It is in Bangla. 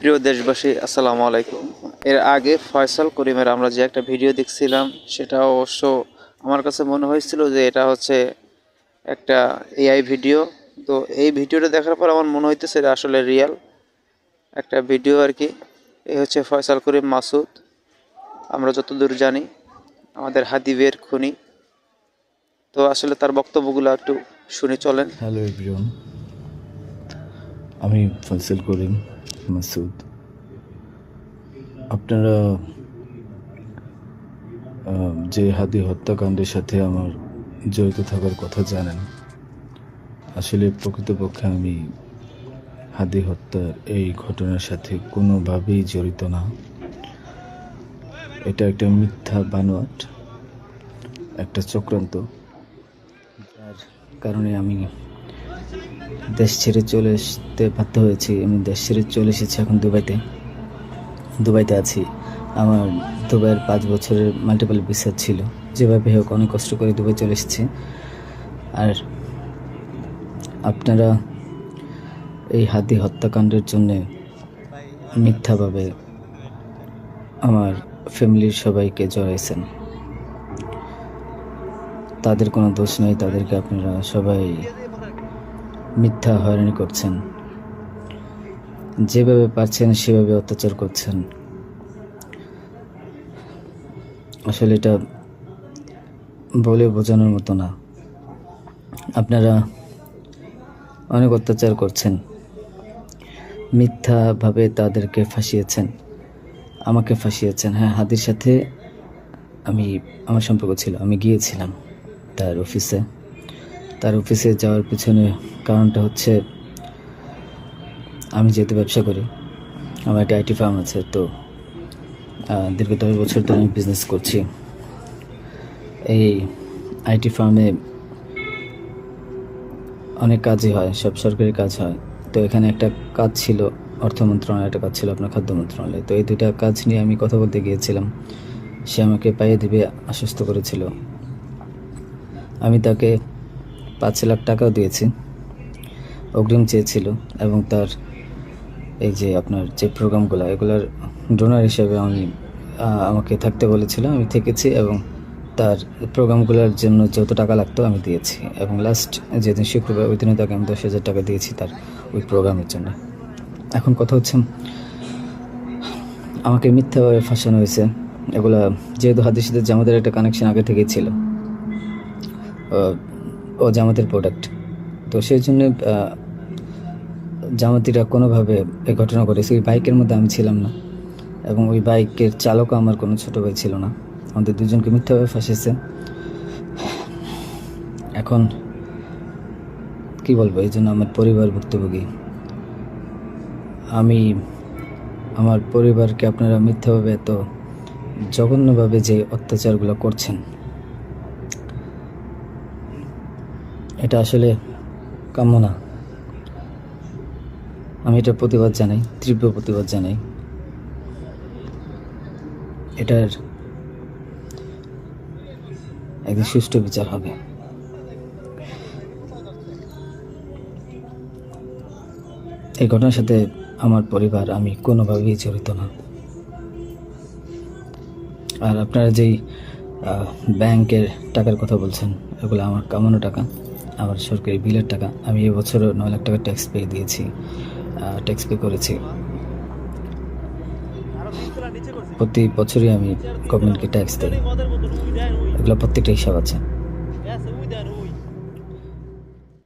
প্রিয় দেশবাসী, আসসালামু আলাইকুম। এর আগে ফয়সাল করিমের আমরা যে একটা ভিডিও দেখছিলাম, সেটা অবশ্য আমার কাছে মনে হয়েছিল যে এটা হচ্ছে একটা এআই ভিডিও। তো এই ভিডিওটা দেখার পর আমার মনে হইতেছে এটা আসলে রিয়েল একটা ভিডিও আর কি। এই হচ্ছে ফয়সাল করিম মাসুদ। আমরা যতদূর জানি, আমাদের হাদিবের খুনি। তো আসলে তার বক্তব্যগুলো একটু শুনে চলেন। হ্যালো আমি ফয়সাল করিম। মাসুদ, আপনারা যে হাদি হত্যাকাণ্ডের সাথে আমার জড়িত থাকার কথা জানেন, আসলে প্রকৃতপক্ষে আমি হাদি হত্যার এই ঘটনার সাথে কোনোভাবেই জড়িত না। এটা একটা মিথ্যা বানোয়াট, একটা চক্রান্ত, যার কারণে আমি দেশ ছেড়ে চলে আসতে বাধ্য হয়েছি। আমি দেশ ছেড়ে চলে এসেছি এখন দুবাইতে। দুবাইতে আছি। আমার দুবাইয়ের পাঁচ বছরের মাল্টিপল ভিসা ছিল। যেভাবে হোক অনেক কষ্ট করে দুবাই চলে এসেছি। আর আপনারা এই হাতি হত্যাকাণ্ডের জন্যে মিথ্যাভাবে আমার ফ্যামিলির সবাইকে জড়াইছেন। তাদের কোনো দোষ নেই। তাদেরকে আপনারা সবাই মিথ্যা হয়রানি করছেন। যেভাবে পারছেন, সেভাবে অত্যাচার করছেন। আসলে এটা বলে বোঝানোর মতো না। আপনারা অনেক অত্যাচার করছেন। মিথ্যাভাবে তাদেরকে ফাঁসিয়েছেন। আমাকে ফাঁসিয়েছেন। হ্যাঁ হাদির সাথে আমি, আমার সম্পর্ক ছিল। আমি গিয়েছিলাম তার অফিসে। তার অফিসে যাওয়ার পিছনে কারণটা হচ্ছে আমি যেহেতু ব্যবসা করি, আমার একটা আইটি ফার্ম আছে, তো দীর্ঘ দশ বছর ধরে আমি বিজনেস করছি। এই আইটি ফার্মে অনেক কাজই হয়, সব সরকারি কাজ হয়। তো এখানে একটা কাজ ছিল, অর্থ মন্ত্রণালয়, একটা কাজ ছিল আপনার খাদ্য মন্ত্রণালয়। তো এই দুইটা কাজ নিয়ে আমি কথা বলতে গিয়েছিলাম। সে আমাকে পাইয়ে দিবে, আশ্বস্ত করেছিল। আমি তাকে পাঁচ লাখ টাকাও দিয়েছি। অগ্রিম চেয়েছিল এবং তার এই যে আপনার যে প্রোগ্রামগুলো, এগুলোর ডোনার হিসেবে আমি আমাকে থাকতে বলেছিল। আমি থেকেছি এবং তার প্রোগ্রামগুলোর জন্য যত টাকা লাগতো আমি দিয়েছি এবং লাস্ট যেদিন শুক্রবার ওই দিনে তাকে আমি দশ হাজার টাকা দিয়েছি তার ওই প্রোগ্রামের জন্য। এখন কথা হচ্ছে, আমাকে মিথ্যাভাবে ফাঁসানো হয়েছে। এগুলা যেহেতু যে আমাদের একটা কানেকশন আগে থেকেই ছিল। ও জামাতের প্রোডাক্ট তো সেই জন্য জামাতিরা কোনোভাবে এই ঘটনা করেছে ওই বাইকের মধ্যে আমি ছিলাম না এবং ওই বাইকের চালকও আমার কোনো ছোটো ভাই ছিল না। আমাদের দুজনকে মিথ্যাভাবে ফাঁসেছে এখন কি বলব, এই জন্য আমার পরিবার ভুক্তভোগী। আমি, আমার পরিবারকে আপনারা মিথ্যাভাবে এত জঘন্যভাবে যে অত্যাচারগুলো করছেন এটা আসলে কাম্য না। আমি এটা প্রতিবাদ জানাই, তীব্র প্রতিবাদ জানাই। এটার একদিন সুষ্ঠু বিচার হবে। এই ঘটনার সাথে আমার পরিবার, আমি কোনোভাবেই জড়িত না। আর আপনারা যেই ব্যাংকের টাকার কথা বলছেন, এগুলো আমার কামানো টাকা। আমার সরকারি বিলের টাকা আমি এবছরও নয় লাখ টাকা ট্যাক্স পে দিয়েছি ট্যাক্স পে করেছি। প্রতি বছরই আমি গভর্নমেন্টকে ট্যাক্স দিই। এগুলো প্রত্যেকটা হিসাব আছে।